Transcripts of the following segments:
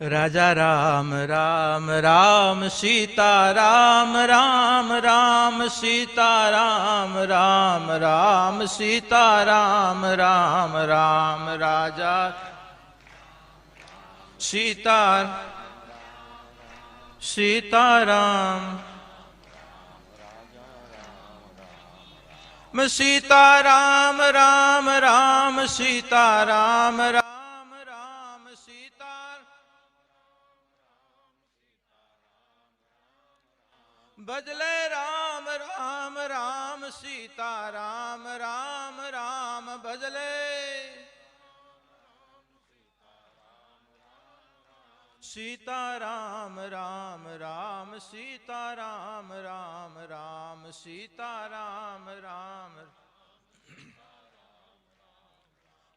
રાજા રામ રામ રામ સીતા રામ રામ રામ સીતા રામ રામ રામ સીતા રામ રામ રામ રાજા સીતા સીતારામ राम રામ રામ સીતારામ રામ રામ બદલે રામ રામ રામ, સીતા, રામ રામ બદલે. સીતા, રામ રામ સીતારામ રામ રામ સીતારામ રામ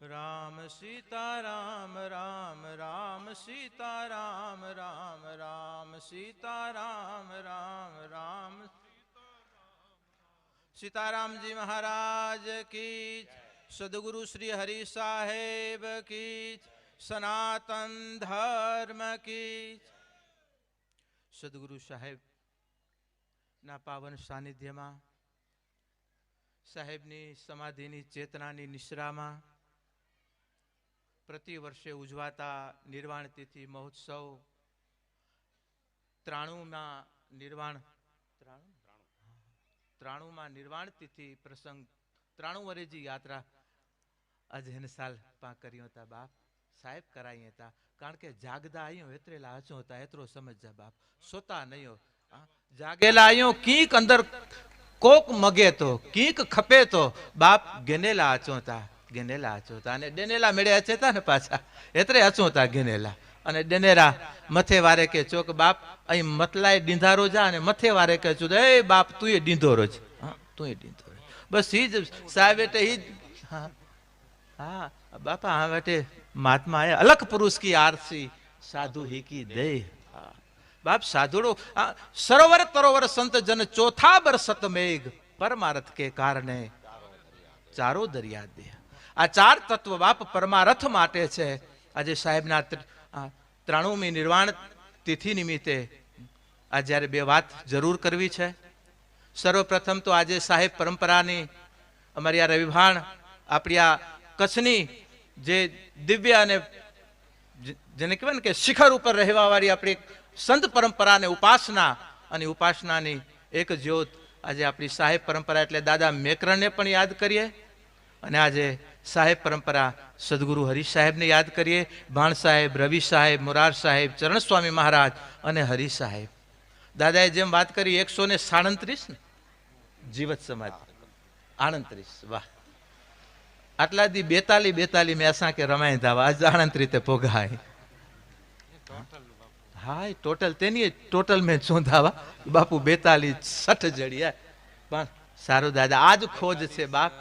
રામ સીતા રામ રામ રામ સીતા રામ રામ રામ સીતા રામ રામ રામ સીતારામજી મહારાજ કી સદગુરુ શ્રી હરિ સાહેબ કી સનાતન ધર્મ કી સદગુરુ સાહેબ, ના પાવન સાનિધ્યમાં, સાહેબની સમાધિની ચેતનાની નિશ્રામાં પ્રતિ વર્ષે ઉજવાતા નિર્વાણ તિથિ મહોત્સવ ત્રાણુમાં નિર્વાણ ત્રાણું ત્રાણુમાં નિર્વાણ તિથિ પ્રસંગ ત્રાણું વરેજી યાત્રા અજહન સાલ પા કર્યો હતા બાપ, સાહેબ કરાઈ હતા. કારણ કે જાગદા આયો એતરેલા હચો હતા એતરો સમજજા બાપ. સોતા નયો? જાગેલા આયો, કીક અંદર કોક મગે તો, કીક ખપે તો બાપ ગેનેલા હચો હતા. ગેનેલા હચો હતા અને ડેનેલા મેળે હચે હતા ને પાછા. એતરે હચો હતા ગેનેલા? અને ડેનેરા મથે વારે કે ચોક બાપ, અહીં મતલાય ડીંધારો જા અને મથે વારે કે ચો એ બાપ, તું એ ડીંધોરો જ હા, તું એ ડીંધોરો બસ ઈ જ સાહેબ એટલે ઈ હા હા, બાપા, આ બેટે મહાત્મા એ અલગ પુરુષ કી આરસી, સાધુ હી કી દે હા. બાપ, સાધુડો સરોવર તરોવર સંત જન ચોથા બર સતમેઘ પરમારથ કે કારણે ચારો દરિયા દે આ ચાર તત્વ બાપ પરમારથ માટે છે. આજે સાહેબના ત્રાણુમી નિર્વાણ તિથિ નિમિત્તે આ જ્યારે બે વાત જરૂર કરવી છે. સર્વપ્રથમ તો આજે સાહેબ પરંપરાની અમારી આ રવિભાણ આપણી આ કચ્છની જે દિવ્ય અને જેને કહેવાય ને કે શિખર ઉપર રહેવાવાળી આપણી સંત પરંપરાને ઉપાસના અને ઉપાસનાની એક જ્યોત આજે આપણી સાહેબ પરંપરા એટલે દાદા મેકરણને પણ યાદ કરીએ. અને આજે સાહેબ પરંપરા સદગુરુ હરીશ સાહેબને યાદ કરીએ. ભાણ સાહેબ, રવિ સાહેબ, મોરાર સાહેબ ચરણ સ્વામી મહારાજ અને હરી સાહેબ. દાદાએ જેમ વાત કરી એકસો ને સાડત્રીસ ને? જીવત સમાજ. આણત્રીસ વાહ. આટલા દી બેતાલી બેતાલી મેં અસાં કે રમાય ધાવા. આજ રીતે પોગાય હા ટોટલ તેની ટોટલ મેં ચોંધાવા ધાવા. બાપુ બેતાલી સઠ જડિયા પણ સારું દાદા, આજ ખોજ છે બાપ.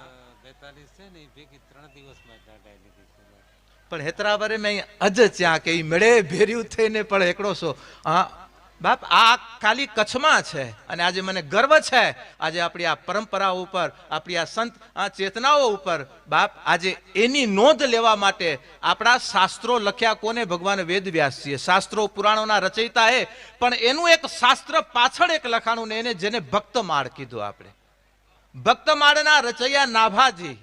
બેતાલીસ છે ને ભેગી પણ હેતરાવરે મેં અજ ત્યાં કે મેળે ભેર્યું થઈને પણ એકડો છો. હા, બાપ, આ ખાલી કચ્છમાં છે અને આજે મને ગર્વ છે. આજે આપણી આ પરંપરાઓ ઉપર, આપણી આ સંત, આ ચેતનાઓ ઉપર, બાપ, આજે એની નોંધ લેવા માટે આપણા શાસ્ત્રો લખ્યા કોને ભગવાન વેદ વ્યાસજીએ શાસ્ત્રો પુરાણોના રચયિતા એ. પણ એનું એક શાસ્ત્ર પાછળ એક લખાણું ને એને જેને ભક્તમાળ કીધું આપણે. ભક્તમાળના રચૈયા નાભાજી.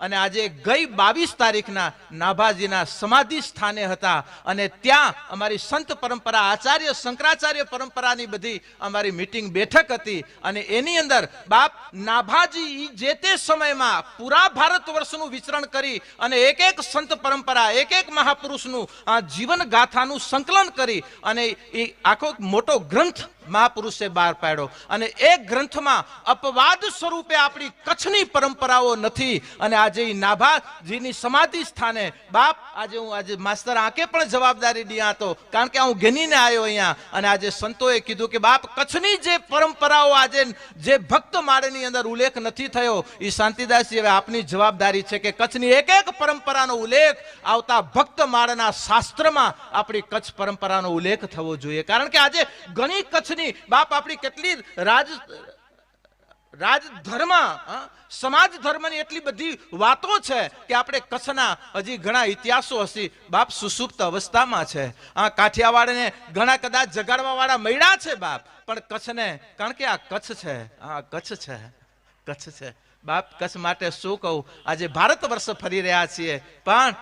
અને આજે ગઈ બાવીસ તારીખના નાભાજીના સમાધિ સ્થાને હતા. અને ત્યાં અમારી સંત પરંપરા, આચાર્ય શંકરાચાર્ય પરંપરાની બધી અમારી મીટિંગ બેઠક હતી. અને એની અંદર બાપ નાભાજી જે તે સમયમાં પૂરા ભારત વર્ષનું વિચરણ કરી અને એક એક સંત પરંપરા, એક એક મહાપુરુષનું જીવન ગાથાનું સંકલન કરી અને એ આખો મોટો ગ્રંથ મહાપુરુષે બહાર પાડ્યો. અને એ ગ્રંથમાં અપવાદ સ્વરૂપે આપણી કચ્છની પરંપરાઓ નથી. અને આજે નાભાજીની સમાધિ સ્થાને બાપ, આજે હું આજે માસ્તર આંકે પણ જવાબદારી દી આતો કારણ કે હું ઘેનીને આવ્યો અહીંયા. અને આજે સંતોએ કીધું કે બાપ, કચ્છની જે પરંપરાઓ આજે જે ભક્ત માળની અંદર ઉલ્લેખ નથી થયો એ શાંતિદાસજી હવે આપની જવાબદારી છે કે કચ્છની એક એક પરંપરાનો ઉલ્લેખ આવતા ભક્ત માળના શાસ્ત્રમાં આપણી કચ્છ પરંપરાનો ઉલ્લેખ થવો જોઈએ. કારણ કે આજે ઘણી કચ્છની બાપ આપણી કેટલી રાજ, રાજધર્મ સમાજ ધર્મની એટલી બધી વાતો છે કે આપણે કચ્છના હજી ઘણા ઇતિહાસો હશે બાપ સુસુપ્ત અવસ્થામાં છે. આ કાઠિયાવાડને ઘણા કદાચ જગાડવા વાળા મળ્યા છે બાપ, પણ કચ્છને, કારણ કે આ કચ્છ છે, આ કચ્છ છે કચ્છ છે. બાપ કચ્છ માટે શું કહું? આજે ભારત વર્ષ ફરી રહ્યા છીએ, પણ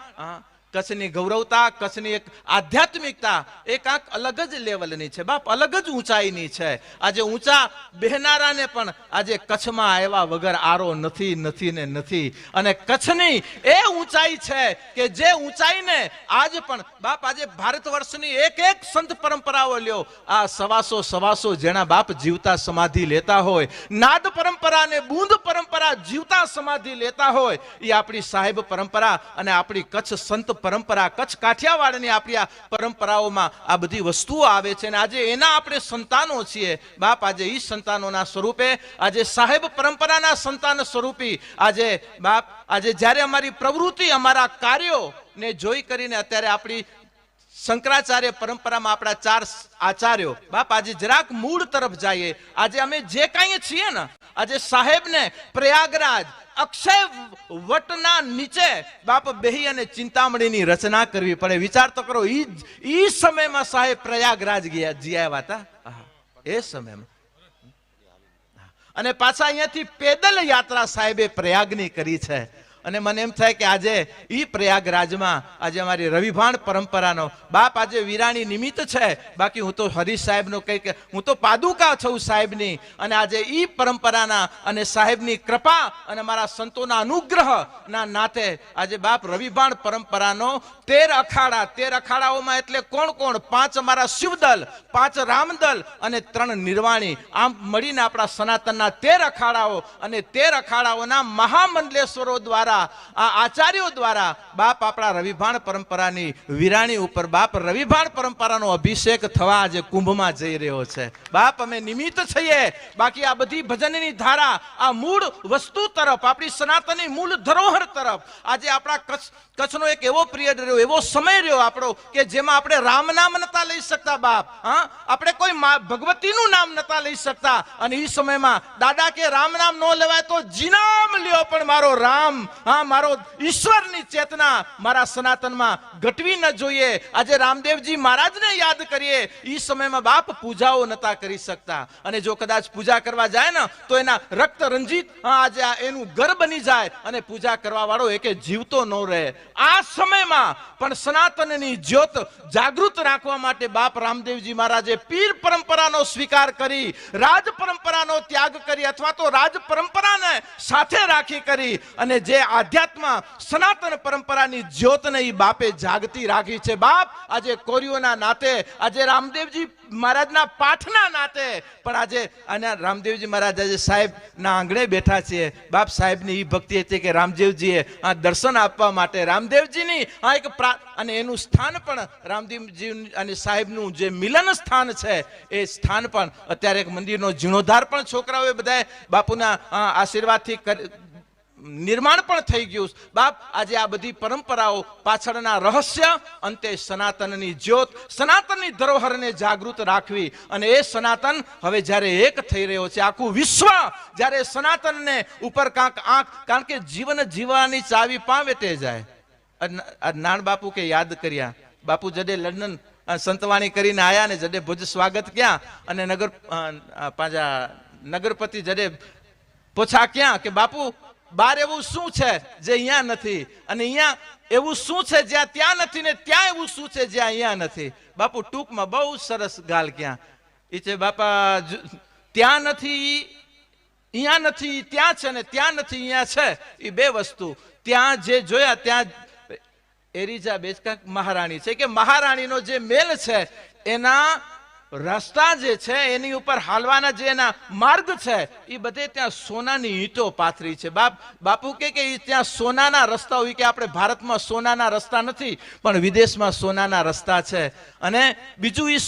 કચ્છની ગૌરવતા, કચ્છની એક આધ્યાત્મિકતા એ કાંક અલગ જ લેવલની છે. બાપ, અલગ જ ઊંચાઈની છે. આજે ઊંચા બહેનારાને પણ આજે કચ્છમાં આવ્યા વગર આરો નથી નથી ને નથી. અને કચ્છની એ ઊંચાઈ છે કે જે ઊંચાઈને આજ પણ બાપ, આજે ભારત વર્ષની એક એક સંત પરંપરાઓ લ્યો. આ સવાસો સવાસો જેના બાપ જીવતા સમાધિ લેતા હોય, નાદ પરંપરા ને બુંદ પરંપરા જીવતા સમાધિ લેતા હોય એ આપણી સાહેબ પરંપરા અને આપણી કચ્છ સંત પરંપરા, કચ્છ કાઠિયાવાડની આપણી આ પરંપરાઓમાં આ બધી વસ્તુઓ આવે છે અને આજે એના આપણે સંતાનો છીએ. બાપ આજે એ સંતાનોના સ્વરૂપે, આજે સાહેબ પરંપરાના સંતાન સ્વરૂપી, આજે બાપ, આજે જ્યારે અમારી પ્રવૃત્તિ, અમારા કાર્યો ને જોઈ કરીને અત્યારે આપણી શંકરાચાર્ય પરંપરામાં આપણા ચાર આચાર્યો, બાપ આજે જરાક મૂળ તરફ જઈએ. આજે અમે જે કાંઈ છીએ ને, આજે સાહેબને પ્રયાગરાજ, અક્ષય વટના નીચે બાપ બેહી અને ચિંતામણીની રચના કરવી પડે. વિચાર તો કરો, ઈ ઈ સમયમાં સાહેબ પ્રયાગરાજ ગયા જીયા હતા? એ સમયમાં. અને પાછા અહીંયાથી પેદલ યાત્રા સાહેબે પ્રયાગની કરી છે. અને મને એમ થાય કે આજે ઈ પ્રયાગરાજમાં, આજે અમારી રવિભાણ પરંપરાનો, બાપ આજે વિરાણી નિમિત્ત છે. બાકી હું તો હરીશ સાહેબનો કંઈક, હું તો પાદુકા છું સાહેબની. અને આજે ઈ પરંપરાના અને સાહેબની કૃપા અને મારા સંતોના અનુગ્રહના નાતે આજે બાપ રવિભાણ પરંપરાનો તેર અખાડા, તેર અખાડાઓમાં એટલે કોણ કોણ? પાંચ અમારા શિવદલ, પાંચ રામદલ અને ત્રણ નિર્વાણી. આમ મળીને આપણા સનાતનના તેર અખાડાઓ અને તેર અખાડાઓના મહામંડલેશ્વરો દ્વારા આ આચાર્યો દ્વારા બાપ આપણા રવિભાણ પરંપરાની વિરાણી ઉપર બાપ રવિભાણ પરંપરાનો અભિષેક થવા આજે કુંભમાં જઈ રહ્યો છે. બાપ, અમે નિમિત્ત છીએ. બાકી આ બધી ભજનની ધારા, આ મૂળ વસ્તુ તરફ, આપણી સનાતનની મૂળ ધરોહર તરફ, આજે આપણા કચ્છ, કચ્છનો એક એવો પિરિયડ રહ્યો, એવો સમય રહ્યો આપણો કે જેમાં આપણે રામ નામ નતા લઈ શકતા બાપ, હા? આપણે કોઈ ભગવતીનું નામ નતા લઈ શકતા. અને એ સમયમાં દાદા કે રામ નામ ન લેવાય તો જીનામ લ્યો, પણ મારો રામ ન વાળો એકે જીવતો ન રહે. આ સમયમાં પણ સનાતનની જ્યોત જાગૃત રાખવા માટે બાપ રામદેવજી મહારાજે પીર પરંપરાનો સ્વીકાર કરી, રાજ પરંપરાનો ત્યાગ કરી, અથવા તો રાજ પરંપરાને સાથે રાખી કરી અને જે આધ્યાત્મ સનાતન પરંપરાની જ્યોતને એ બાપે જાગતી રાખી છે. બાપ, આજે કોરીઓના નાતે, આજે રામદેવજી મહારાજના પાઠના નાતે, પણ આજે અને રામદેવજી મહારાજ આજે સાહેબના આંગણે બેઠા છીએ. બાપ, સાહેબની એ ભક્તિ હતી કે રામદેવજીએ આ દર્શન આપવા માટે રામદેવજીની આ એક અને એનું સ્થાન પણ રામદેવજી અને સાહેબનું જે મિલન સ્થાન છે, એ સ્થાન પણ અત્યારે એક મંદિરનો જીર્ણોદ્ધાર પણ છોકરાઓએ બધાએ બાપુના આશીર્વાદથી કરી નિર્માણ પણ થઈ ગયું. બાપ આજે આ બધી પરંપરાઓ પાછળના રહસ્ય અંતે સનાતનની જ્યોત સનાતનની ધરોહરને જાગૃત રાખવી. અને એ સનાતન હવે જ્યારે એક થઈ રહ્યો છે આખું વિશ્વ જ્યારે સનાતનને ઉપર કાંક આંખ કારણ કે જીવન જીવવાની ચાવી પાવેટે જાય? આ- આ નાણ બાપુ કે યાદ કર્યા? બાપુ જડે લંડન સંતવાણી કરીને આયા ને જડે ભુજ સ્વાગત ક્યાં? અને નગર અ, નગરપતિ જડે પોછા ક્યાં? કે બાપુ બાર એવું શું છે જે અહીંયા નથી? અને અહીંયા એવું શું છે જ્યાં ત્યાં નથી ને ત્યાં એવું શું છે જ્યાં અહીંયા નથી? બાપુ, ટૂંકમાં બહુ સરસ ગાલ ક્યાં. એ છે, બાપા ત્યાં નથી અહીંયા નથી ત્યાં છે ને ત્યાં નથી, અહીંયા છે. એ બે વસ્તુ. ત્યાં જે જોયા, ત્યાં એરિઝા બેચકા મહારાણી છે કે મહારાણીનો જે મેલ છે, એના રસ્તા જે છે, એની ઉપર હાલવાના જે એના માર્ગ છે એ બધે ત્યાં સોનાની ઈંટો પાથરી છે. બાપ, બાપુ કે કે ત્યાં સોનાના રસ્તા હોય કે આપણે ભારતમાં સોનાના રસ્તા નથી, પણ વિદેશમાં સોનાના રસ્તા છે. અને બીજું ઈ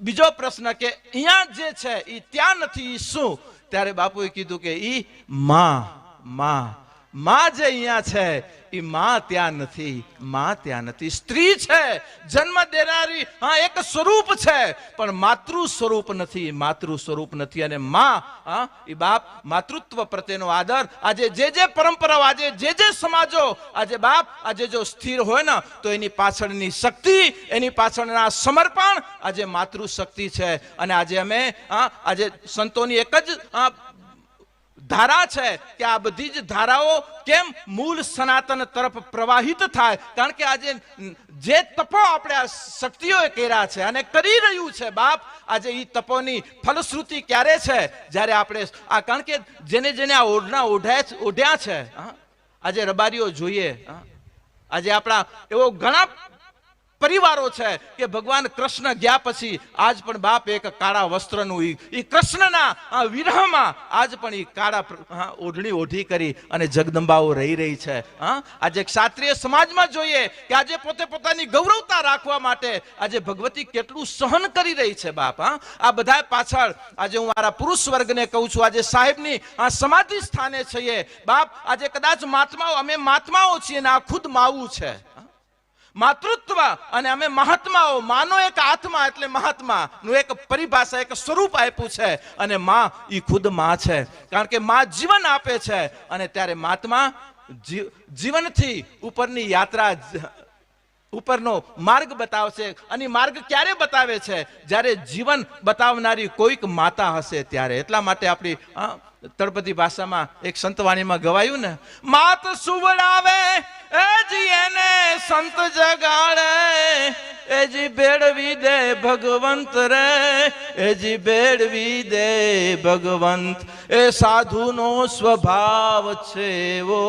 બીજો પ્રશ્ન કે અહીંયા જે છે એ ત્યાં નથી એ શું? ત્યારે બાપુએ કીધું કે એ માં માં. માં જે અહીંયા છે એ માં ત્યાં નથી, માં ત્યાં નથી. સ્ત્રી છે, જન્મ દેનારી, હા, એક સ્વરૂપ છે, પણ માતૃ સ્વરૂપ નથી, માતૃ સ્વરૂપ નથી. અને માં, હા એ બાપ માતૃત્વ પ્રત્યેનો આદર. આજે જે જે પરંપરાઓ, આજે જે જે સમાજો, આજે બાપ, આજે જો સ્થિર હોય ને, તો એની પાછળની શક્તિ, એની પાછળના સમર્પણ આજે માતૃ શક્તિ છે. અને આજે અમે, હા, આજે સંતોની એક જ ધારા છે કે આ બધી જ ધારાઓ કેમ મૂળ સનાતન તરફ પ્રવાહિત થાય? કારણ કે આજે જે તપો આપણે આ શક્તિઓએ કર્યા છે અને કરી રહ્યું છે બાપ, આજે એ તપોની ફલશ્રુતિ ક્યારે છે? જ્યારે આપણે આ કારણ કે જેને જેને આ ઓઢના ઓઢાય ઓઢ્યા છે આજે રબારીઓ જોઈએ આજે આપણા એવો ઘણા પરિવારો છે કે ભગવાન કૃષ્ણ ગયા પછી આજ પણ બાપ એક કાળા વસ્ત્રનું ઈ કૃષ્ણના વિરહમાં આજ પણ એ કાળા ઓઢણી ઓઢી કરી અને જગદંબાઓ રહી રહી છે. હા, આજે ક્ષાત્રિય સમાજમાં જોઈએ કે આજે પોતે પોતાની ગૌરવતા રાખવા માટે આજે ભગવતી કેટલું સહન કરી રહી છે બાપ, હા. આ બધા પાછળ આજે હું મારા પુરુષ વર્ગને કહું છું, આજે સાહેબની આ સમાધિ સ્થાને છીએ. બાપ, આજે કદાચ મહાત્માઓ અમે મહાત્માઓ છીએ ને આ ખુદ માવું છે? માતૃત્વ અને અમે મહાત્માઓ, માનો એક આત્મા એટલે મહાત્મા નું એક પરિભાષા, એક સ્વરૂપ આપ્યું છે અને માં એ ખુદમાં છે. કારણ કે માં જીવન આપે છે અને ત્યારે મહાત્મા જીવનથી ઉપરની યાત્રા ઉપરનો માર્ગ બતાવશે અને માર્ગ ક્યારે બતાવે છે? જ્યારે જીવન બતાવનારી કોઈક માતા હશે ત્યારે. એટલા માટે આપણી તળપદી ભાષામાં એક સંતવાણીમાં ગવાયું ને, માત સુવડાવે, એ જી એને સંત જગાડે, એ જી બેડવી દે ભગવંત રે, એ જી બેડવી દે ભગવંત. એ સાધુનો સ્વભાવ છે એવો.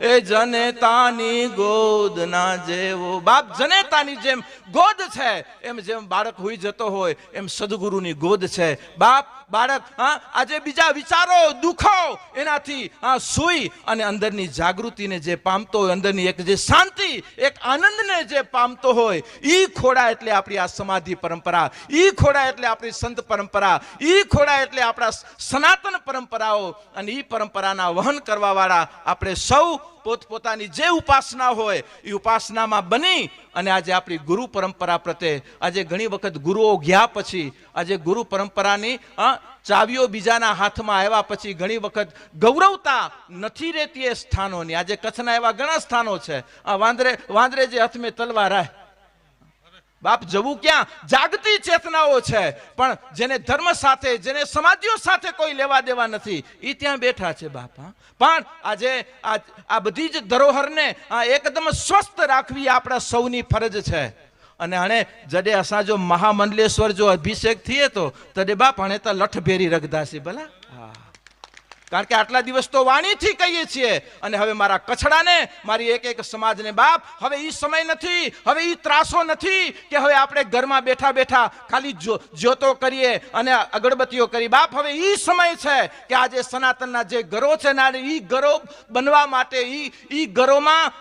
એ જનેતાની ગોદ ના જેવો. બાપ જનેતાની જેમ ગોદ છે. એમ જેમ બાળક હોઈ જતો હોય, એમ સદગુરુની ગોદ છે. બાપ, બાળક, હા, આજે બીજા વિચારો, દુઃખો, એનાથી, હા, સુઈ અને અંદરની જાગૃતિને જે પામતો હોય, અંદરની એક જે શાંતિ, એક આનંદને જે પામતો હોય, ઈ ખોડા એટલે આપણી આ સમાધિ પરંપરા, ઈ ખોડા એટલે આપણી સંત પરંપરા, ઈ ખોડા એટલે આપણા સનાતન પરંપરાઓ અને ઈ પરંપરાના વહન કરવાવાળા આપણે સૌ પોતપોતાની જે ઉપાસના હોય એ ઉપાસનામાં બની અને આજે આપણી ગુરુ પરંપરા પ્રત્યે આજે ઘણી વખત ગુરુઓ ગયા પછી, આજે ગુરુ પરંપરાની ચાવીઓ બીજાના હાથમાં આવ્યા પછી ઘણી વખત ગૌરવતા નથી રહેતી એ સ્થાનોની. આજે કચ્છના એવા ઘણા સ્થાનો છે. આ વાંદરે વાંદરે જે હાથમે તલવાર આય બાપ જવું ક્યાં? જાગતી ચેતનાઓ છે. પણ જેને ધર્મ સાથે, જેને સમાધિઓ સાથે કોઈ લેવા દેવા નથી એ ત્યાં બેઠા છે બાપ પણ આજે આ બધી જ ધરોહરને એકદમ સ્વસ્થ રાખવી આપણા સૌની ફરજ છે. અને હણે જડે અસાંજો મહામંડલેશ્વર જો અભિષેક થઈએ તો, તડે બાપ હણે તો લઠ ભેરી રખદાસી ભલા. કારણ કે આટલા દિવસ તો વાણીથી કહીએ છીએ. અને હવે મારા કચડાને મારી એક એક સમાજને બાપ, હવે ઈ સમય નથી, હવે એ ત્રાસો નથી કે હવે આપણે ઘરમાં બેઠા બેઠા ખાલી જ્યોતો કરીએ અને અગરબત્તીઓ કરી. બાપ, હવે એ સમય છે કે આજે સનાતનના જે ઘરો છે ને એ ઘરો બનવા માટે એ ઈ ઘરોમાં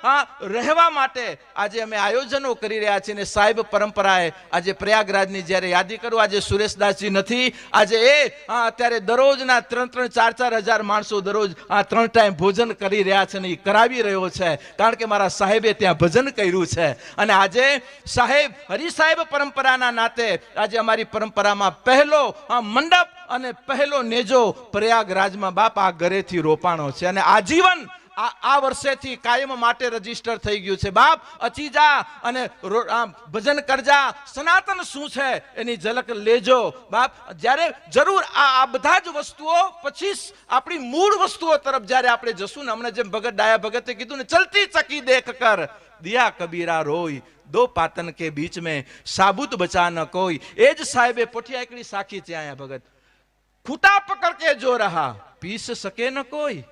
રહેવા માટે આજે અમે આયોજનો કરી રહ્યા છીએ ને સાહેબ પરંપરાએ આજે પ્રયાગરાજની જ્યારે યાદી કરું, આજે સુરેશદાસજી નથી, આજે એ અત્યારે દરરોજના ત્રણ ત્રણ, ચાર ચાર હજાર માણસો દરરોજ આ ત્રણ ટાઈમ ભોજન કરી રહ્યા છે ને એ કરાવી રહ્યો છે. કારણ કે મારા સાહેબે ત્યાં ભજન કર્યું છે. અને આજે સાહેબ હરિ સાહેબ પરંપરાના નાતે આજે અમારી પરંપરામાં પહેલો આ મંડપ અને પહેલો નેજો પ્રયાગરાજમાં બાપ આ ઘરેથી રોપાણો છે. અને આજીવન આ આ વર્ષેથી કાયમ માટે રજિસ્ટર થઈ ગયું છે. બાપ, અચીજા અને રો- આ ભજન કરજા, સનાતન શું છે એની ઝલક લેજો. બાપ, જ્યારે જરૂર આ આ બધા જ વસ્તુઓ, પછી આપણી મૂળ વસ્તુઓ તરફ જ્યારે આપણે જશું ને, હમણાં જેમ ભગત ડાયા ભગતે કીધું ને, ચલતી ચકી દેખ કર, દિયા કબીરા રોય, દો પાતન કે બીચ મેં, સાબુત બચા ન કોઈ. એ જ સાહેબે પોઠિયા એકડી સાખી છે આયા ભગત. ખૂટા પકડ કે જો રહા, પીસ શકે ન કોઈ?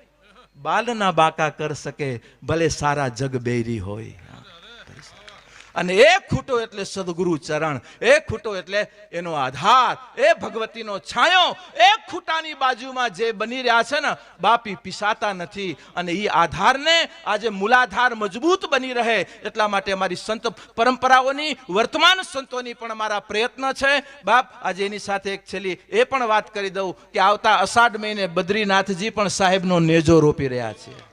બાલ ના બાકા કર શકે ભલે સારા જગ બેરી હોય. અને એ ખૂટો એટલે સદગુરુ ચરણ એ ખૂટો એટલે એનો આધાર, એ ભગવતીનો છાંયો એ ખૂટાની બાજુમાં જે બની રહ્યા છે ને, બાપી પીસાતા નથી. અને એ આધારને આજે મૂલાધાર મજબૂત બની રહે એટલા માટે અમારી સંત પરંપરાઓની, વર્તમાન સંતોની પણ અમારા પ્રયત્ન છે. બાપ, આજે એની સાથે એક છેલ્લી એ પણ વાત કરી દઉં કે આવતા અષાઢ મહિને બદ્રીનાથજી પણ સાહેબનો નેજો રોપી રહ્યા છે.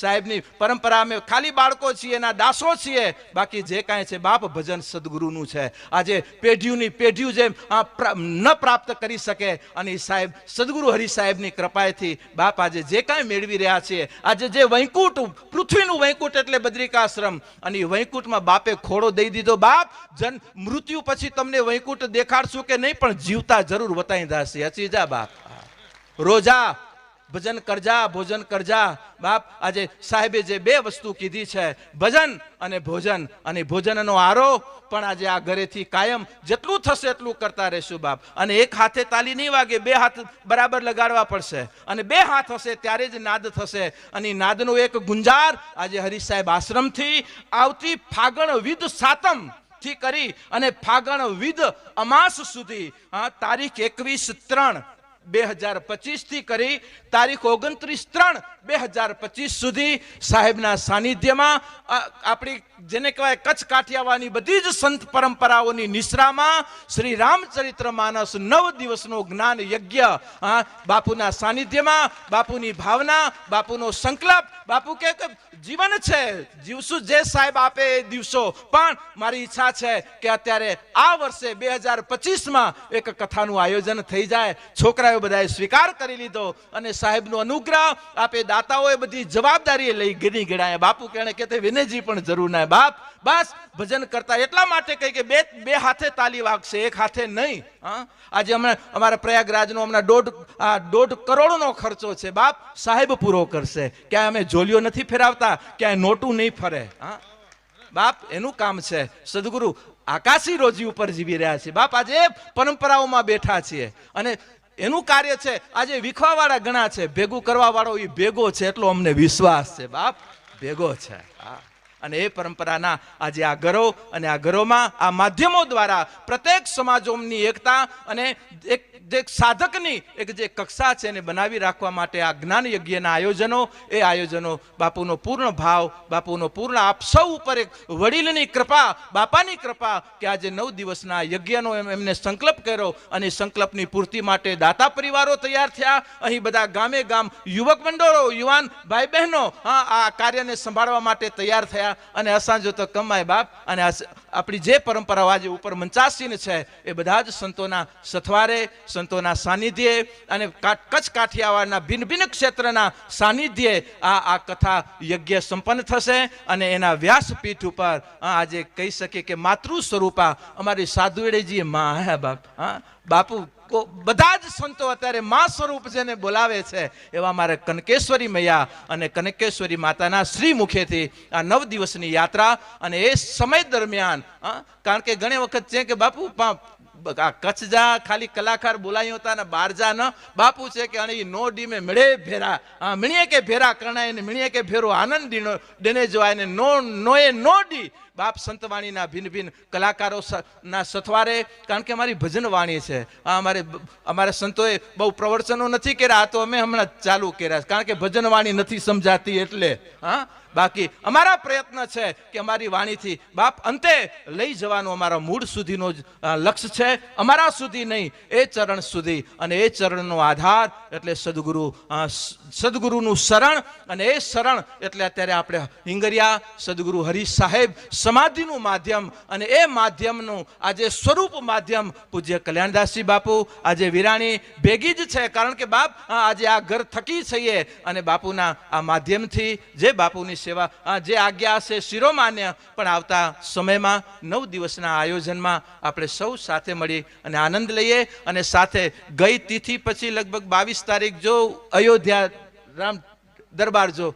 સાહેબની પરંપરા, અમે ખાલી બાળકો છીએ, એના દાસો છીએ. બાકી જે કાંઈ છે, બાપ ભજન સદગુરુનું છે. આજે પેઢીઓની પેઢીઓ જેમ આ ન પ્રાપ્ત કરી શકે, અને સાહેબ, સદગુરુ હરિ સાહેબની કૃપાએથી બાપ આજે જે કાંઈ મેળવી રહ્યા છીએ, આજે જે વૈકુંઠ, પૃથ્વીનું વૈકુંઠ એટલે બદ્રિકાશ્રમ અને વૈકુંઠમાં બાપે ખોડો દઈ દીધો. બાપ, જન મૃત્યુ પછી તમને વૈકુંઠ દેખાડશું કે નહીં, પણ જીવતા જરૂર વતાઈ દાશે હચી જા બાપ. રોજા ભજન કરજા, ભોજન કરજા. બાપ, આજે સાહેબે જે બે વસ્તુ કીધી છે, ભજન અને ભોજન. અને ભોજનનો આરો પણ આજે આ ઘરેથી કાયમ જેટલું થશે એટલું કરતા રહેશું બાપ. અને એક હાથે તાલી નહીં વાગે, બે હાથ બરાબર લગાડવા પડશે. અને બે હાથ હશે ત્યારે જ નાદ થશે. અને નાદનો એક ગુંજાર આજે હરી સાહેબ આશ્રમથી આવતી ફાગણ વિદ સાતમથી કરી અને ફાગણ વિદ અમાસ સુધી. તારીખ એકવીસ ત્રણ બે હજાર પચીસથી કરી તારીખ ઓગણત્રીસ ત્રણ બે હજાર પચીસ સુધી સાહેબના સાનિધ્યમાં આપણી જેને કહેવાય કચ્છ કાઠિયાવાની બધી જ સંત પરંપરાઓની નિશ્રામાં શ્રી રામચરિત્ર માનસ નવ દિવસનો જ્ઞાન યજ્ઞ બાપુના સાનિધ્યમાં, બાપુની ભાવના, બાપુનો સંકલ્પ. બાપુ કે કે, જીવન છે, જીવશું જે સાહેબ આપે એ દિવસો. પણ મારી ઈચ્છા છે કે અત્યારે આ વર્ષે બે હજાર પચીસમાં એક કથાનું આયોજન થઈ જાય. છોકરાઓ બધાએ સ્વીકાર કરી લીધો અને સાહેબનો અનુગ્રહ આપે દાતાઓએ બધી જવાબદારી લઈ ગણી ગણાય. બાપુ કહેણે કે તે વિનયજી પણ જરૂર ના બાપ, બસ, ભજન કરતા એટલા માટે કહી કે બે બે હાથે તાલી વાગશે, એક હાથે નહીં, હા? આજે હમણાં અમારા પ્રયાગરાજનો હમણાં દોઢ આ દોઢ કરોડનો ખર્ચો છે. બાપ, સાહેબ પૂરો કરશે. ક્યાંય અમે જોલીઓ નથી ફેરવતા, ક્યાંય નોટું નહીં ફરે, હા? બાપ, એનું કામ છે. સદગુરુ આકાશી રોજી ઉપર જીવી રહ્યા છે. બાપ, આજે પરંપરાઓમાં બેઠા છીએ. અને એનું કાર્ય છે, આજે વિખવાવાળા ઘણા છે. ભેગું કરવાવાળો એ ભેગો છે, એટલો અમને વિશ્વાસ છે. બાપ, ભેગો છે. અને એ પરંપરાના આજે આ ઘરો અને આ ઘરોમાં આ માધ્યમો દ્વારા પ્રત્યેક સમાજોની એકતા અને એક જે સાધકની એક જે કક્ષા છે એને બનાવી રાખવા માટે આ જ્ઞાન યજ્ઞના આયોજનો, એ આયોજનો બાપુનો પૂર્ણ ભાવ, બાપુનો પૂર્ણ આપ સૌ ઉપર એક વડીલની કૃપા, બાપાની કૃપા કે આજે નવ દિવસના યજ્ઞનો એમ- એમને સંકલ્પ કર્યો અને સંકલ્પની પૂર્તિ માટે દાતા પરિવારો તૈયાર થયા. અહીં બધા ગામે ગામ યુવક મંડળો, યુવાન ભાઈ બહેનો, હા, આ કાર્યને સંભાળવા માટે તૈયાર થયા. અને અસાંજો તો કમાય બાપ. અને આપણી જે પરંપરાઓ આજે ઉપર મંચાસીન છે, એ બધા જ સંતોના સથવારે, સંતોના સાનિધ્યે અને કચ્છ કાઠિયાવાડના ભિન્ન ભિન્ન ક્ષેત્રના સાનિધ્યે આ આ કથા યજ્ઞ સંપન્ન થશે અને એના વ્યાસપીઠ ઉપર આજે કહી શકીએ કે માતૃ સ્વરૂપા અમારી સાધુએડીજી માં હે બાપ, હા બાપુ બધા જ સંતો અત્યારે મા સ્વરૂપ જેને બોલાવે છે, એવા મારે કનકેશ્વરી મૈયા અને કનકેશ્વરી માતાના શ્રી મુખેથી આ નવ દિવસની યાત્રા અને એ સમય દરમિયાન કારણ કે ઘણી વખત છે કે બાપુ કચ્છ જા, ખાલી કલાકાર બોલાયો હતા ને બાર જા ન. બાપુ છે કે અણી નો ડીમે મળે ભેરા. મણીએ કે ભેરા કરણાય ને મણીએ કે ભેરો આનંદ દીનો દેને જોવાય ને નો નોએ નો ડી. બાપ સંતવાણીના ભિન્ન ભિન્ન કલાકારો ના સથવારે. કારણ કે અમારી ભજન વાણી છે. અમારે અમારે સંતોએ બહુ પ્રવચનો નથી કર્યા, આ તો અમે હમણાં ચાલુ કર્યા કારણ કે ભજન વાણી નથી સમજાતી એટલે, હા? બાકી અમારા પ્રયત્ન છે કે અમારી વાણીથી બાપ અંતે લઈ જવાનું અમારા મૂળ સુધીનો લક્ષ્ય છે. અમારા સુધી નહીં, એ ચરણ સુધી. અને એ ચરણનો આધાર એટલે સદગુરુ સદગુરુનું શરણ. અને એ શરણ એટલે અત્યારે આપણે હિંગરિયા સદગુરુ હરિ સાહેબ સમાધિનું માધ્યમ. અને એ માધ્યમનું આજે સ્વરૂપ માધ્યમ પૂજ્ય કલ્યાણદાસજી બાપુ. આજે વિરાણી ભેગી જ છે. કારણ કે બાપ આજે આ ઘર થકી છીએ અને બાપુના આ માધ્યમથી જે બાપુની સેવા. જે આજ્ઞા હશે શિરોમાન્ય, પણ આવતા સમયમાં, નવ દિવસના આયોજનમાં આપણે સૌ સાથે મળી અને આનંદ લઈએ અને સાથે ગઈ તિથિ પછી લગભગ બાવીસ તારીખ જો અયોધ્યા રામ દરબાર જો,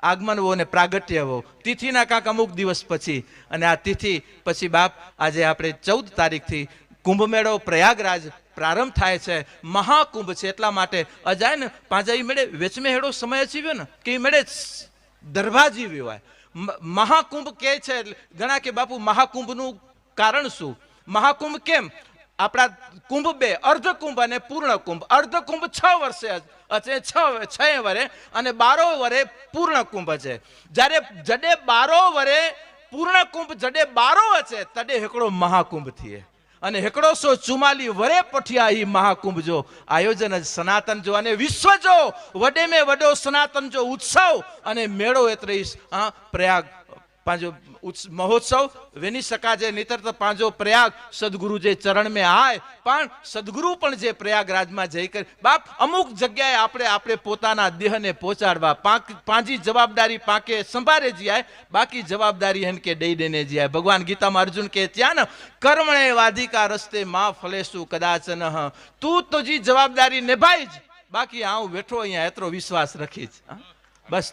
આગમન હો ને પ્રાગટ્ય હો. તિથિના કાંક અમુક દિવસ પછી. અને આ તિથિ પછી બાપ, આજે આપણે ચૌદ તારીખથી કુંભ મેળો પ્રયાગરાજ પ્રારંભ થાય છે. મહાકુંભ છે એટલા માટે અજાય ને પાંજા ઈ મેળે વેચમે હેડો સમય અચીવ્યો ને, કે એ મેળે દરભા જીવ્યો મહાકુંભ કે છે ઘણા કે બાપુ મહાકુંભનું કારણ શું? મહાકુંભ કેમ? આપણા કુંભ બે અર્ધ કુંભ અને પૂર્ણ કુંભ અર્ધ કુંભ છ વર્ષે છે છ છ વરે અને બારો વરે પૂર્ણ કુંભ છે. જ્યારે જડે બારો વરે પૂર્ણ કુંભ જડે બારો છે તડે એકડો મહાકુંભ થઈએ અને એકડોસો સો ચુમાલી વરે પઠિયા ઈ મહાકુંભ જો. આયોજન જ સનાતન જો અને વિશ્વ જો. વડે મેં વડો સનાતન જો ઉત્સવ અને મેળો એત્રીસ પ્રયાગ પાંજો મહોત્સવ, વેની શકાજે નિતર તો પાંજો પ્રયાગ સદગુરુ જે ચરણ મેં આય, પણ સદગુરુ પણ જે પ્રયાગરાજમાં જઈ કરી. બાપ, અમુક જગ્યાએ આપણે આપણે પોતાના દેહને પહોંચાડવા પાંજી જવાબદારી પાકે સંભારે જીયાય બાકી જવાબદારી હન કે દઈ દઈને જીયાય ભગવાન ગીતામાં અર્જુન કે ત્યાં ને કર્મણે વાધિકા રસ્તે માં ફલેશું કદાચ ન તું તો જી જવાબદારી નિભાઈ જ. બાકી આવું બેઠો અહીંયા, એટલો વિશ્વાસ રાખી જ બસ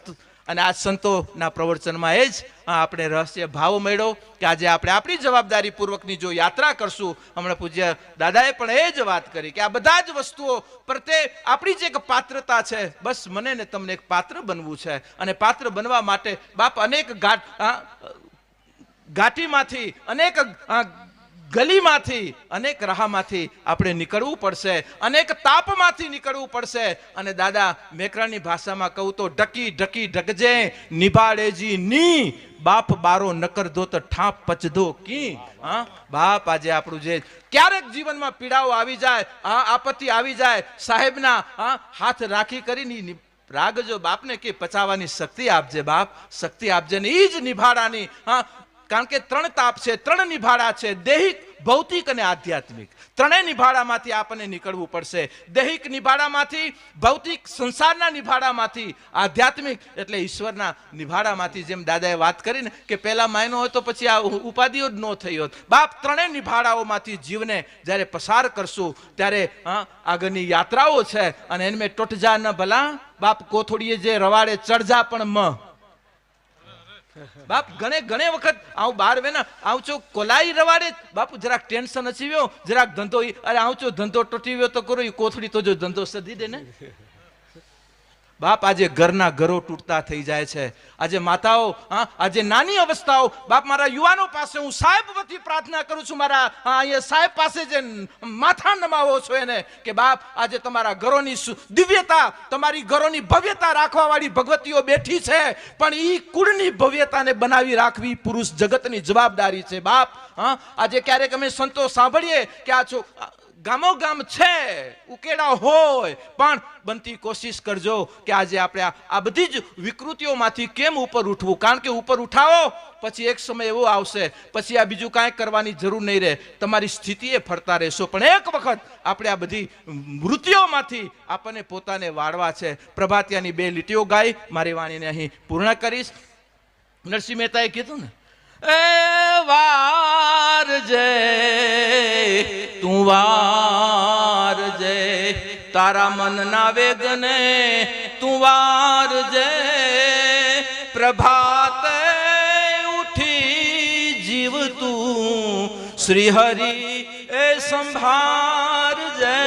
અને આ સંતોના પ્રવચનમાં એ જ આપણે રહસ્ય ભાવ મળ્યો કે આજે આપણે આપણી જવાબદારી પૂર્વકની જો યાત્રા કરશું, હમણાં પૂજ્ય દાદાએ પણ એ જ વાત કરી કે આ બધા જ વસ્તુઓ પ્રત્યે આપણી જે એક પાત્રતા છે, બસ મને ને તમને એક પાત્ર બનવું છે. અને પાત્ર બનવા માટે બાપ અનેક ઘાટ ઘાટીમાંથી અનેક ગલીમાંથી, અનેક રાહમાંથી આપણે નીકળવું પડશે, અનેક તાપમાંથી નીકળવું પડશે. અને દાદા, મેકરાની ભાષામાં કહું તો ઢકી ઢકી ઢકજે નિભાળેજી ની. બાપ બારો નકર દો તો ઠાપ પચદો કી. હા? બાપ આજે આપણું જે ક્યારેક જીવનમાં પીડાઓ આવી જાય હા આપત્તિ આવી જાય, સાહેબના, હા, હાથ રાખી કરીને ઈ રાગજો બાપને કે પચાવવાની શક્તિ આપજે બાપ, શક્તિ આપજે ને એ જ નિભાડાની, હા કારણ કે ત્રણ તાપ છે, ત્રણ નિભાડા છે, દૈહિક, ભૌતિક અને આધ્યાત્મિક. ત્રણેય નિભાડામાંથી આપણને નીકળવું પડશે. દૈહિક નિભાડામાંથી, ભૌતિક સંસારના નિભાડામાંથી, આધ્યાત્મિક એટલે ઈશ્વરના નિભાડામાંથી જેમ દાદાએ વાત કરી ને કે પહેલા માયનો હોય તો પછી આ ઉપાધિઓ જ ન થઈ હોત. બાપ ત્રણેય નિભાડાઓમાંથી જીવને જ્યારે પસાર કરશું, ત્યારે આગળની યાત્રાઓ છે અને એને ટોટજા ન ભલા, બાપ કોથોડીએ જે રવાડે ચડજા પણ મ. બાપ ઘણે ઘણે વખત આવું બાર વેના, આવું છો કોલાઈ રવાડે, બાપુ, જરાક ટેન્શન અચીવ્યો જરાક ધંધો અરે આવું છો ધંધો તૂટી ગયો તો કરો એ કોથળી તો જો ધંધો સધી દે ને. બાપ આજે ઘરના ઘરો તૂટતા થઈ જાય છે. આજે માતાઓ, હા, આજે નાની અવસ્થાઓ, બાપ મારા યુવાનો પાસે હું સાહેબ વતી પ્રાર્થના કરું છું, મારા અહીંયા સાહેબ પાસે જે માથા નમાવો છો એને, કે બાપ, આજે તમારા ઘરોની દિવ્યતા, તમારી ઘરોની ભવ્યતા રાખવાવાળી ભગવતીઓ બેઠી છે, પણ એ કુળની ભવ્યતાને બનાવી રાખવી પુરુષ જગતની જવાબદારી છે. બાપ, હા, આજે ક્યારેક અમે સંતો સાંભળીએ કે આ છો ગામો ગામ છે, ઉકેડા હોય. પણ બનતી કોશિશ કરજો કે આજે આપણે આ- બધી જ વિકૃતિઓમાંથી કેમ ઉપર ઉઠવું? કારણ કે ઉપર ઉઠાવો, પછી એક સમય એવો આવશે, પછી આ બીજું કાંઈ કરવાની જરૂર નહીં રહે. તમારી સ્થિતિએ ફરતા રહેશો. પણ એક વખત આપણે આ બધી વૃત્તિઓમાંથી આપણને પોતાને વાળવા છે. પ્રભાતિયાની બે લીટીઓ ગાઈ, મારી વાણીને અહીં પૂર્ણ કરીશ. નરસિંહ મહેતાએ કીધું ને એ વાર જય, તું વાર જય, તારા મનના વેગને તું વાર જય. પ્રભાત ઉઠી જીવ તું શ્રી હરિ એ સંભાર જય.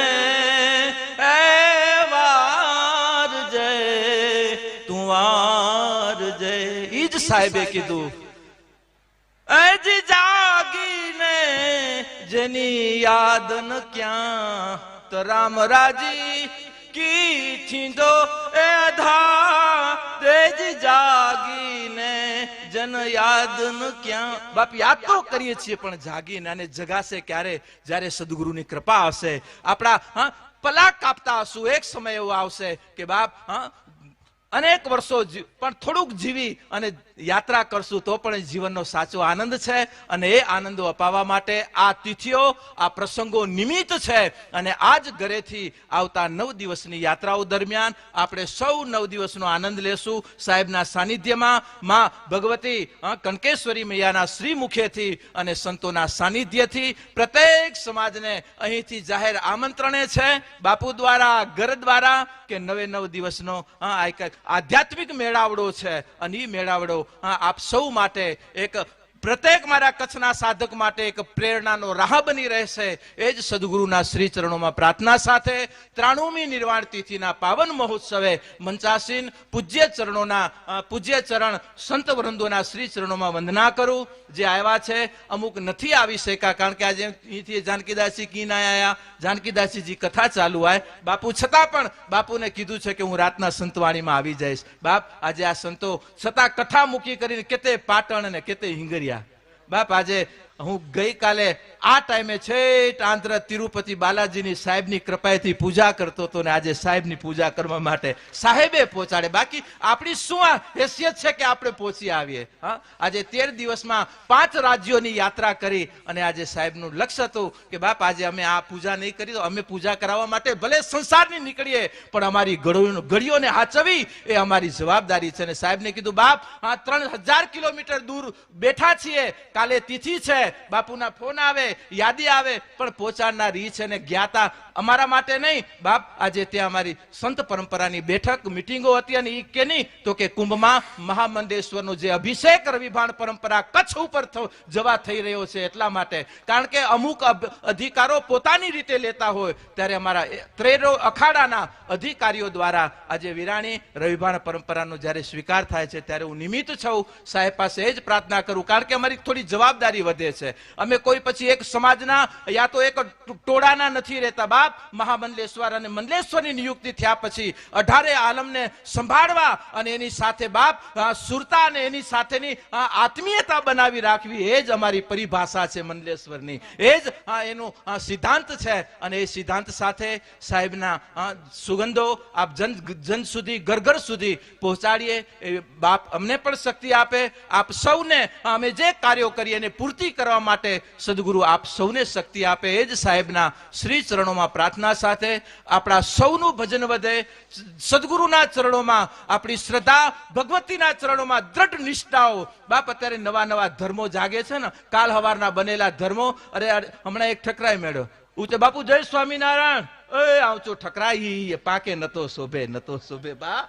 સાહેબે કીધું. અજ જાગીને જેની યાદ ન ક્યાં, તો રામ રાજી કી થીંદો એ અધા તેજ જાગીને જન યાદ ન ક્યાં. બાપ, યાદ તો કરીએ છીએ, પણ જાગીને અને જગાશે ક્યારે? જ્યારે સદગુરુની કૃપા હશે. આપણા, હા, પલાક કાપતા હશું. એક સમય એવો આવશે કે બાપ, હા અનેક વર્ષો પણ થોડુંક જીવી અને યાત્રા કરશું તો પણ જીવનનો સાચો આનંદ છે અને એ આનંદ અપાવવા માટે આ તિથિઓ, આ પ્રસંગો નિમિત્ત છે અને આ જ ઘરેથી આવતા નવ દિવસની યાત્રાઓ દરમિયાન આપણે સૌ નવ દિવસનો આનંદ લેશું. સાહેબના સાનિધ્યમાં માં ભગવતી કંકેશ્વરી મૈયાના શ્રી મુખેથી અને સંતોના સાનિધ્યથી પ્રત્યેક સમાજને અહીંથી જાહેર આમંત્રણે છે. બાપુ દ્વારા, ઘર દ્વારા કે નવે નવ દિવસનો આ આધ્યાત્મિક મેળાવડો છે અને એ મેળાવડો આપ સૌ માટે એક પ્રત્યેક મારા કચ્છના સાધક માટે એક પ્રેરણાનો રાહ બની રહેશે. એ જ સદગુરુના શ્રી ચરણોમાં પ્રાર્થના સાથે ત્રાણુમી નિર્વાણ તિથિના પાવન મહોત્સવે મંચાસીન પૂજ્ય ચરણોના પૂજ્ય ચરણ સંત વૃંદોના શ્રી ચરણોમાં વંદના કરું. જે આવ્યા છે, અમુક નથી આવી શક્યા કારણ કે આજે અહીંથી જાનકીદાસજી કી ના આવ્યા જાનકીદાસજીજી કથા ચાલુ આય બાપુ, છતાં પણ બાપુને કીધું છે કે હું રાતના સંતવાણીમાં આવી જઈશ. બાપ, આજે આ સંતો છતાં કથા મૂકી કરીને કેતે પાટણ અને કેતે હિંગરિયા. બાપ આજે હું ગઈકાલે આ ટાઈમે છેટ આંધ્ર તિરુપતિ બાલાજીની સાહેબની કૃપાએથી પૂજા કરતો હતો ને આજે સાહેબની પૂજા કરવા માટે સાહેબે પહોંચાડે. બાકી આપણી શું હેસિયત છે કે આપણે પહોંચી આવીએ? હા? આજે તેર દિવસમાં પાંચ રાજ્યોની યાત્રા કરી અને આજે સાહેબનું લક્ષ્ય હતું કે બાપ, આજે અમે આ પૂજા નહીં કરી, તો અમે પૂજા કરાવવા માટે ભલે સંસારની નીકળીએ, પણ અમારી ગળીઓને હાચવી એ અમારી જવાબદારી છે. અને સાહેબને કીધું, બાપ, આ ત્રણ હજાર કિલોમીટર દૂર બેઠા છીએ, કાલે તિથિ છે બાપુના ફોન આવે, યાદી આવે, પણ પહોંચાડનાર ઈ છે ને જ્ઞાતા. અમારા માટે નહીં. બાપ, આજે ત્યાં અમારી સંત પરંપરાની બેઠક મિટિંગો હતી અને ઈ કે નહીં, તો કે કુંભમાં મહામંડેશ્વરનો જે અભિષેક રવિભાણ પરંપરા કચ્છ ઉપર જવા થઈ રહ્યો છે એટલા માટે. કારણ કે અમુક અધિકારો પોતાની રીતે લેતા હોય, ત્યારે અમારા ત્રેરો અખાડાના અધિકારીઓ દ્વારા આજે વિરાણી રવિભાણ પરંપરાનો જ્યારે સ્વીકાર થાય છે, ત્યારે હું નિમિત્ત છું. સાહેબ પાસે એ જ પ્રાર્થના કરું, કારણ કે અમારી થોડી જવાબદારી વધે છે. અમે કોઈ પછી એક સમાજના યા તો એક ટોળાના નથી રહેતા બાપ. મહામંડલેશ્વર અને મંડલેશ્વરની નિયુક્તિ થયા પછી અઢારે આલમને સંભાળવા અને એની સાથે બાપ સુરતા અને એની સાથેની આત્મીયતા બનાવી રાખવી એ જ અમારી પરિભાષા છે મંડલેશ્વરની. એ જ એનું સિદ્ધાંત છે અને એ સિદ્ધાંત સાથે સાહેબના સુગંધો આપ જન જન સુધી ઘર ઘર સુધી પહોંચાડીએ એ બાપ અમને પણ શક્તિ આપે. આપ સૌને અમે જે કાર્યો કરીએ એને પૂર્તિ કરવા માટે સદગુરુ આપ સૌને શક્તિ આપે. એ જ સાહેબના શ્રી ચરણોમાં પ્રાર્થના સાથે આપણા સૌનું ભજન વધે. સદગુરુના ચરણોમાં આપણી શ્રદ્ધા, ભગવતીના ચરણોમાં દ્રઢ નિષ્ઠાઓ. બાપ અત્યારે નવા નવા ધર્મો જાગે છે ને. કાલ હવારના બનેલા ધર્મો. અરે હમણાં એક ઠકરાય મેળ્યો. હું તો બાપુ, જય સ્વામિનારાયણ. એ આવચો ઠકરાઈ પાકે નતો શોભે નતો શોભે બા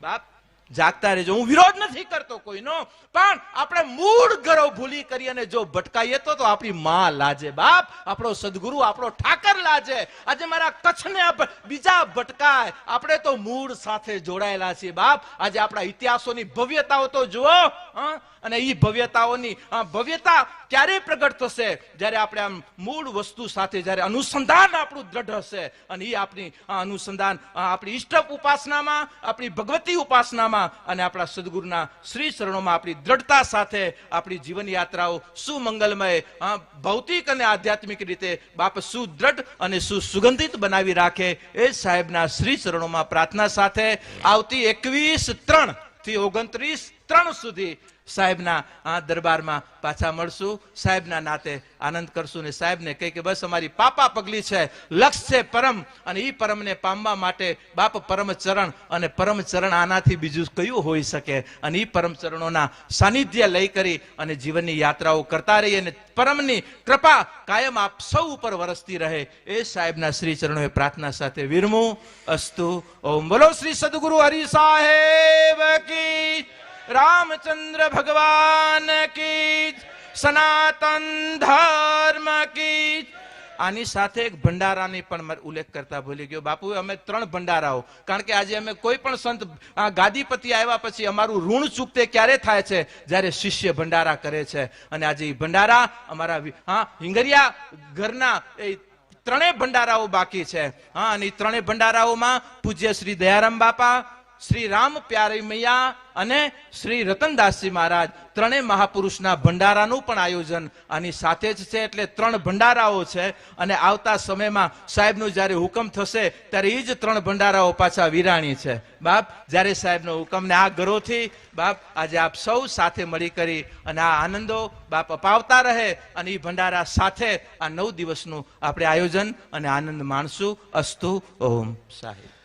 બાપ જાગતા રહેજો. હું વિરોધ નથી કરતો કોઈનો, પણ આપણે મૂળ ગરવ ભૂલી કરી અને જો ભટકાઈએ તો તો આપણી માં લાજે. બાપ, આપણો સદગુરુ, આપણો ઠાકર લાજે. આજે મારા કચ્છને બીજા ભટકાય. આપણે તો મૂળ સાથે જોડાયેલા છીએ. બાપ, આજે આપણા ઇતિહાસોની ભવ્યતાઓ તો જુઓ, હં? અને એ ભવ્યતાઓની ભવ્યતા ક્યારે પ્રગટ થશે? જ્યારે આપણે આમ મૂળ વસ્તુ સાથે જ્યારે અનુસંધાન આપણું દ્રઢ હશે અને એ આપણી અનુસંધાન આપણી ઈષ્ટ ઉપાસનામાં, આપણી ભગવતી ઉપાસનામાં અને આપણા સદગુરુના શ્રી ચરણોમાં આપણી દ્રઢતા સાથે આપણી જીવન યાત્રાઓ સુમંગલમય ભૌતિક અને આધ્યાત્મિક રીતે બાપ સુદ્રઢ અને સુસુગંધિત બનાવી રાખે એ સાહેબના શ્રી ચરણોમાં પ્રાર્થના સાથે આવતી એકવીસ ત્રણથી ઓગણત્રીસ ત્રણ સુધી સાહેબના આ દરબારમાં પાછા મળશું. સાહેબના નાતે આનંદ કરશું ને સાહેબને કહે કે બસ અમારી પાપા પગલી છે, લક્ષ છે પરમ અને એ પરમને પામવા માટે બાપ પરમ ચરણ અને પરમ ચરણ આનાથી બીજું કયું હોઈ શકે? અને એ પરમ ચરણોના સાનિધ્ય લઈ કરી અને જીવનની યાત્રાઓ કરતા રહી અને પરમની કૃપા કાયમ આપ સૌ ઉપર વરસતી રહે. એ સાહેબના શ્રી ચરણોએ પ્રાર્થના સાથે વિરમું. અસ્તુ. ઓમ બોલો શ્રી સદગુરુ હરિ સાહેબ કી રામચંદ્ર ભગવાન કી સનાતન ધર્મ કી આની સાથે એક ભંડારાની પણ ઉલ્લેખ કરતા ભૂલી ગયો બાપુ અમે ત્રણ ભંડારાઓ, કારણ કે આજે અમે કોઈ પણ સંત ગાદીપતિ આવ્યા પછી અમારું ઋણ ચૂકતે ક્યારે થાય છે? જ્યારે શિષ્ય ભંડારા કરે છે. અને આજે એ ભંડારા અમારા હા, હિંગરિયા ઘરના એ ત્રણેય ભંડારાઓ બાકી છે. હા, અને ત્રણેય ભંડારાઓમાં પૂજ્ય શ્રી દયારામ બાપા શ્રી રામ પ્યારે મૈયા અને શ્રી રતનદાસજી મહારાજ ત્રણેય મહાપુરુષના ભંડારાનું પણ આયોજન. આની સાથે જ છે એટલે ત્રણ ભંડારાઓ છે અને આવતા સમયમાં સાહેબનું જ્યારે હુકમ થશે ત્યારે એ જ ત્રણ ભંડારાઓ પાછા વિરાણી છે. બાપ, જ્યારે સાહેબનો હુકમને આ ગરોથી બાપ, આજે આપ સૌ સાથે મળી કરી અને આ આનંદો બાપ અપાવતા રહે અને એ ભંડારા સાથે આ નવ દિવસનું આપણે આયોજન અને આનંદ માણશું. અસ્તુ ઓમ સાહેબ.